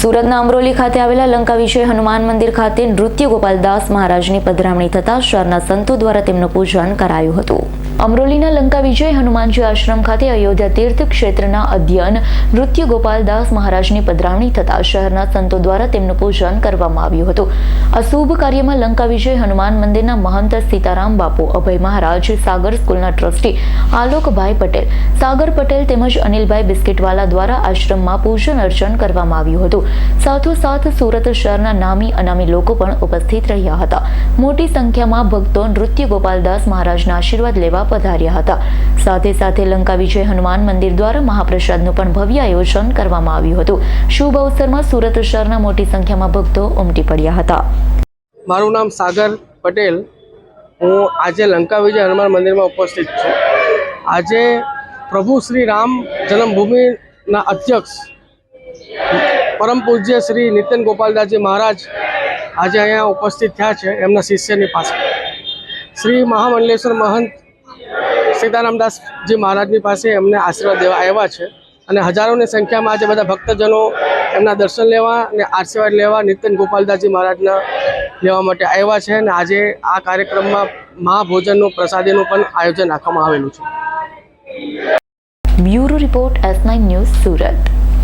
સુરતના અમરોલી ખાતે આવેલા લંકા વિજય હનુમાન મંદિર ખાતે નૃત્ય ગોપાલદાસ મહારાજની પધરામણી થતા શહેરના સંતો દ્વારા તેમનું પૂજન કરાયું હતું. અમરોલીના લંકા વિજય હનુમાનજી આશ્રમ ખાતે અયોધ્યા તીર્થ ક્ષેત્રના અધ્યયન નૃત્ય ગોપાલદાસ મહારાજની પધરાવણી થતા શહેરના સંતો દ્વારા તેમનું પૂજન કરવામાં આવ્યું હતું. આ શુભ કાર્યમાં લંકા વિજય હનુમાન મંદિરના મહંત સીતારામ બાપુ, અભય મહારાજ, સાગર સ્કૂલના ટ્રસ્ટી આલોકભાઈ પટેલ, સાગર પટેલ તેમજ અનિલભાઈ બિસ્કિટવાલા દ્વારા આશ્રમમાં પૂજન અર્ચન કરવામાં આવ્યું હતું. સાથોસાથ સુરત શહેરના નામી અનામી લોકો પણ ઉપસ્થિત રહ્યા હતા. મોટી સંખ્યામાં ભક્તો નૃત્ય ગોપાલદાસ મહારાજના આશીર્વાદ લેવા પધાર્યા હતા. સાથે સાથે લંકા વિજય હનુમાન મંદિર દ્વારા મહાપ્રસાદનું પણ ભવ્ય આયોજન કરવામાં આવ્યું હતું. શુભ અવસરમાં સુરત શહેરના મોટી સંખ્યામાં ભક્તો ઉમટી પડ્યા હતા. મારું નામ સાગર પટેલ. હું આજે લંકા વિજય હનુમાન મંદિરમાં ઉપસ્થિત છું. આજે પ્રભુ શ્રી રામ જન્મભૂમિના અધ્યક્ષ પરમ પૂજ્ય શ્રી નિતિન ગોપાલદાસજી મહારાજ આજે અહીંયા ઉપસ્થિત થયા છે એમના શિષ્યની પાસે. શ્રી મહામંડલેશ્વર મહંત સીતારામદાસજી મહારાજની પાસે એમને આશીર્વાદ દેવા આવ્યા છે. અને હજારોની સંખ્યામાં આજે બધા ભક્તજનો એમના દર્શન લેવા અને આશીર્વાદ લેવા નિતિન ગોપાલદાસજી મહારાજના લેવા માટે આવ્યા છે અને આજે આ કાર્યક્રમમાં મહાભોજનનું, પ્રસાદીનું પણ આયોજન રાખવામાં આવેલું છે. Bureau report S news Surat.